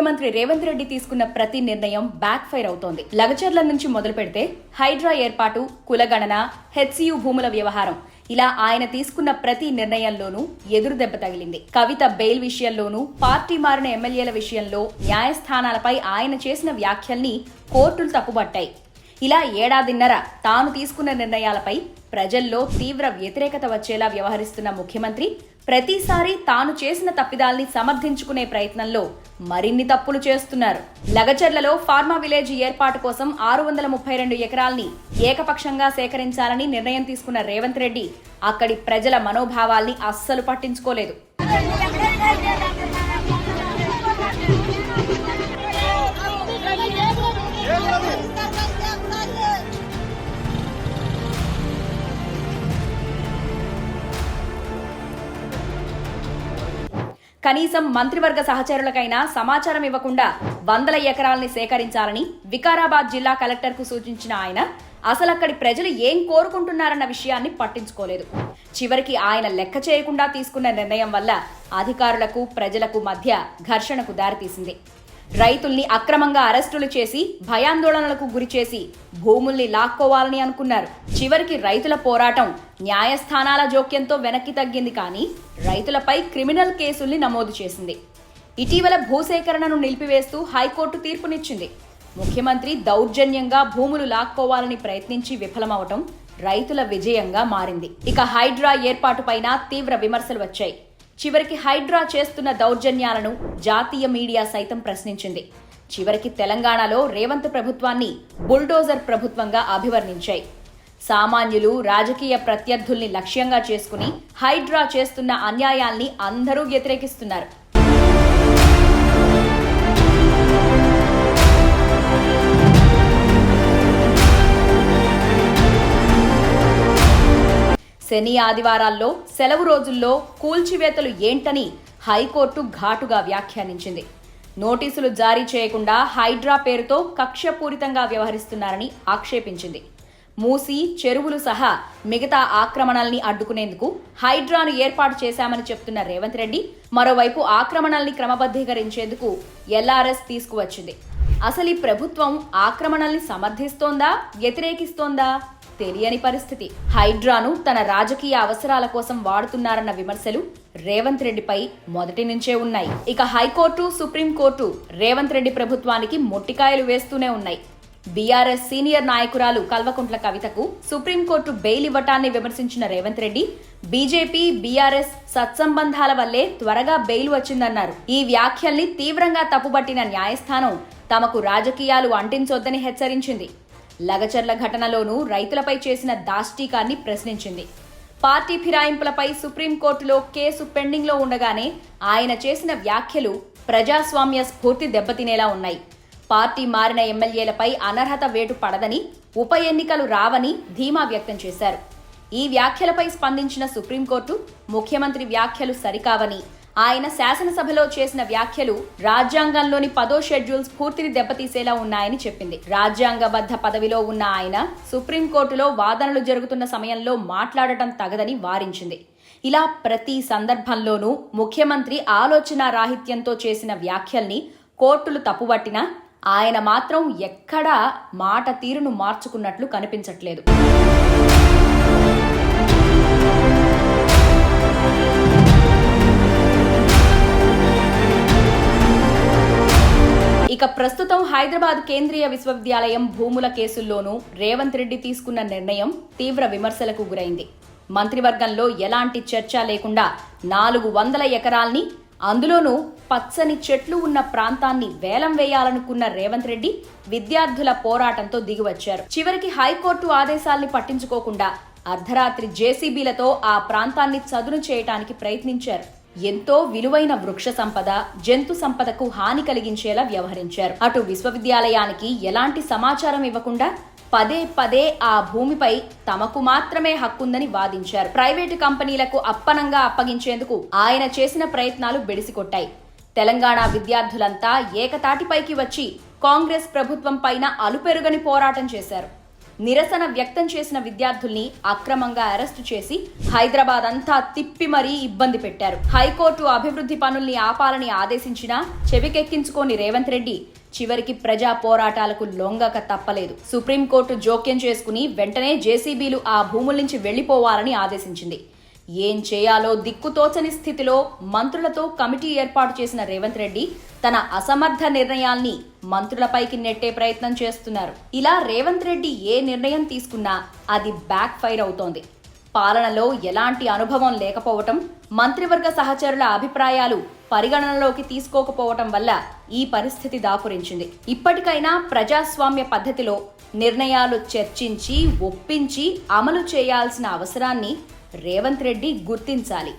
ముఖ్యమంత్రి రేవంత్ రెడ్డి తీసుకున్న ప్రతి నిర్ణయం బ్యాక్ ఫైర్ అవుతోంది. లగచర్ల నుంచి మొదలు పెడితే హైడ్రా ఏర్పాటు కులగణన హెచ్సియు భూముల వ్యవహారం. ఇలా ఆయన తీసుకున్న ప్రతి నిర్ణయంలోనూ ఎదురు దెబ్బ తగిలింది. కవిత బెయిల్ విషయంలోనూ పార్టీ మారిన ఎమ్మెల్యేల విషయంలో న్యాయస్థానాలపై ఆయన చేసిన వ్యాఖ్యల్ని కోర్టులు తప్పుబట్టాయి. ఇలా ఏడాదిన్నర తాను తీసుకున్న నిర్ణయాలపై ప్రజల్లో తీవ్ర వ్యతిరేకత వచ్చేలా వ్యవహరిస్తున్న ముఖ్యమంత్రి ప్రతిసారి తాను చేసిన తప్పిదాల్ని సమర్థించుకునే ప్రయత్నంలో మరిన్ని తప్పులు చేస్తున్నారు. లగచర్లలో ఫార్మా విలేజ్ ఏర్పాటు కోసం ఆరు వందల ముప్పై రెండు ఎకరాల్ని ఏకపక్షంగా సేకరించాలని నిర్ణయం తీసుకున్న రేవంత్ రెడ్డి అక్కడి ప్రజల మనోభావాల్ని అస్సలు పట్టించుకోలేదు. కనీసం మంత్రివర్గ సహచరులకైనా సమాచారం ఇవ్వకుండా వందల ఎకరాల్ని సేకరించాలని వికారాబాద్ జిల్లా కలెక్టర్కు సూచించిన ఆయన అసలక్కడి ప్రజలు ఏం కోరుకుంటున్నారన్న విషయాన్ని పట్టించుకోలేదు. చివరికి ఆయన లెక్క చేయకుండా తీసుకున్న నిర్ణయం వల్ల అధికారులకు ప్రజలకు మధ్య ఘర్షణకు దారితీసింది. రైతుల్ని అక్రమంగా అరెస్టులు చేసి భయాందోళనలకు గురిచేసి భూముల్ని లాక్కోవాలని అనుకున్నారు. చివరికి రైతుల పోరాటం న్యాయస్థానాల జోక్యంతో వెనక్కి తగ్గింది కానీ రైతులపై క్రిమినల్ కేసుల్ని నమోదు చేసింది. ఇటీవల భూసేకరణను నిలిపివేస్తూ హైకోర్టు తీర్పునిచ్చింది. ముఖ్యమంత్రి దౌర్జన్యంగా భూములు లాక్కోవాలని ప్రయత్నించి విఫలమవటం రైతుల విజయంగా మారింది. ఇక హైడ్రా ఏర్పాటుపైన తీవ్ర విమర్శలు వచ్చాయి. చివరికి హైడ్రా చేస్తున్న దౌర్జన్యాలను జాతీయ మీడియా సైతం ప్రశ్నించింది. చివరికి తెలంగాణలో రేవంత్ ప్రభుత్వాన్ని బుల్డోజర్ ప్రభుత్వంగా అభివర్ణించాయి. సామాన్యులు రాజకీయ ప్రత్యర్థుల్ని లక్ష్యంగా చేసుకుని హైడ్రా చేస్తున్న అన్యాయాల్ని అందరూ వ్యతిరేకిస్తున్నారు. శని ఆదివారాల్లో సెలవు రోజుల్లో కూల్చివేతలు ఏంటని హైకోర్టు ఘాటుగా వ్యాఖ్యానించింది. నోటీసులు జారీ చేయకుండా హైడ్రా పేరుతో కక్షపూరితంగా వ్యవహరిస్తున్నారని ఆక్షేపించింది. మూసి చెరువులు సహా మిగతా ఆక్రమణల్ని అడ్డుకునేందుకు హైడ్రాను ఏర్పాటు చేశామని చెప్తున్న రేవంత్ రెడ్డి మరోవైపు ఆక్రమణల్ని క్రమబద్ధీకరించేందుకు ఎల్ఆర్ఎస్ తీసుకువచ్చింది. అసలు ఈ ప్రభుత్వం ఆక్రమణల్ని సమర్థిస్తోందా వ్యతిరేకిస్తోందా? తెలియని పరిస్థితి. హైడ్రాను తన రాజకీయ అవసరాల కోసం వాడుతున్నారన్న విమర్శలు రేవంత్ రెడ్డిపై మొదటి నుంచే ఉన్నాయి. ఇక హైకోర్టు సుప్రీంకోర్టు రేవంత్ రెడ్డి ప్రభుత్వానికి మొట్టికాయలు వేస్తూనే ఉన్నాయి. బీఆర్ఎస్ సీనియర్ నాయకురాలు కల్వకుంట్ల కవితకు సుప్రీంకోర్టు బెయిల్ ఇవ్వటాన్ని విమర్శించిన రేవంత్ రెడ్డి బీజేపీ బీఆర్ఎస్ సత్సంబంధాల వల్లే త్వరగా బెయిల్ వచ్చిందన్నారు. ఈ వ్యాఖ్యల్ని తీవ్రంగా తప్పుబట్టిన న్యాయస్థానం తమకు రాజకీయాలు అంటించొద్దని హెచ్చరించింది. లగచర్ల ఘటనలోనూ రైతులపై చేసిన దాష్టీకాన్ని ప్రశ్నించింది. పార్టీ ఫిరాయింపులపై సుప్రీంకోర్టులో కేసు పెండింగ్లో ఉండగానే ఆయన చేసిన వ్యాఖ్యలు ప్రజాస్వామ్య స్ఫూర్తి దెబ్బతినేలా ఉన్నాయి. పార్టీ మారిన ఎమ్మెల్యేలపై అనర్హత వేటు పడదని ఉప ఎన్నికలు రావని ధీమా వ్యక్తం చేశారు. ఈ వ్యాఖ్యలపై స్పందించిన సుప్రీంకోర్టు ముఖ్యమంత్రి వ్యాఖ్యలు సరికావని ఆయన శాసనసభలో చేసిన వ్యాఖ్యలు రాజ్యాంగంలోని పదో షెడ్యూల్ స్ఫూర్తిని దెబ్బతీసేలా ఉన్నాయని చెప్పింది. రాజ్యాంగబద్ధ పదవిలో ఉన్న ఆయన సుప్రీంకోర్టులో వాదనలు జరుగుతున్న సమయంలో మాట్లాడటం తగదని వారించింది. ఇలా ప్రతి సందర్భంలోనూ ముఖ్యమంత్రి ఆలోచన రాహిత్యంతో చేసిన వ్యాఖ్యల్ని కోర్టులు తప్పుబట్టినా ఆయన మాత్రం ఎక్కడా మాట తీరును మార్చుకున్నట్లు కనిపించట్లేదు. ఇక ప్రస్తుతం హైదరాబాద్ కేంద్రీయ విశ్వవిద్యాలయం భూముల కేసుల్లోనూ రేవంత్ రెడ్డి తీసుకున్న నిర్ణయం తీవ్ర విమర్శలకు గురైంది. మంత్రివర్గంలో ఎలాంటి చర్చ లేకుండా నాలుగు వందల ఎకరాల్ని అందులోనూ పచ్చని చెట్లు ఉన్న ప్రాంతాన్ని వేలం వేయాలనుకున్న రేవంత్ రెడ్డి విద్యార్థుల పోరాటంతో దిగివచ్చారు. చివరికి హైకోర్టు ఆదేశాల్ని పట్టించుకోకుండా అర్ధరాత్రి జేసీబీలతో ఆ ప్రాంతాన్ని చదును చేయటానికి ప్రయత్నించారు. ఎంతో విలువైన వృక్ష సంపద జంతు సంపదకు హాని కలిగించేలా వ్యవహరించారు. అటు విశ్వవిద్యాలయానికి ఎలాంటి సమాచారం ఇవ్వకుండా పదే పదే ఆ భూమిపై తమకు మాత్రమే హక్కుందని వాదించారు. ప్రైవేటు కంపెనీలకు అప్పనంగా అప్పగించేందుకు ఆయన చేసిన ప్రయత్నాలు బెడిసికొట్టాయి. తెలంగాణ విద్యార్థులంతా ఏకతాటిపైకి వచ్చి కాంగ్రెస్ ప్రభుత్వం పైన అలుపెరుగని పోరాటం చేశారు. నిరసన వ్యక్తం చేసిన విద్యార్థుల్ని అక్రమంగా అరెస్టు చేసి హైదరాబాద్ అంతా తిప్పి మరీ ఇబ్బంది పెట్టారు. హైకోర్టు అభివృద్ధి పనుల్ని ఆపాలని ఆదేశించినా చెవికెక్కించుకోని రేవంత్ రెడ్డి చివరికి ప్రజా పోరాటాలకు లొంగక తప్పలేదు. సుప్రీంకోర్టు జోక్యం చేసుకుని వెంటనే జేసీబీలు ఆ భూముల నుంచి వెళ్ళిపోవాలని ఆదేశించింది. ఏం చేయాలో దిక్కుతోచని స్థితిలో మంత్రులతో కమిటీ ఏర్పాటు చేసిన రేవంత్ రెడ్డి తన అసమర్థ నిర్ణయాల్ని మంత్రులపైకి నెట్టే ప్రయత్నం చేస్తున్నారు. ఇలా రేవంత్ రెడ్డి ఏ నిర్ణయం తీసుకున్నా అది బ్యాక్ ఫైర్ అవుతోంది. పాలనలో ఎలాంటి అనుభవం లేకపోవటం మంత్రివర్గ సహచరుల అభిప్రాయాలు పరిగణనలోకి తీసుకోకపోవటం వల్ల ఈ పరిస్థితి దాపురించింది. ఇప్పటికైనా ప్రజాస్వామ్య పద్ధతిలో నిర్ణయాలు చర్చించి ఒప్పించి అమలు చేయాల్సిన అవసరాన్ని రేవంత్ రెడ్డి గుర్తించాలి.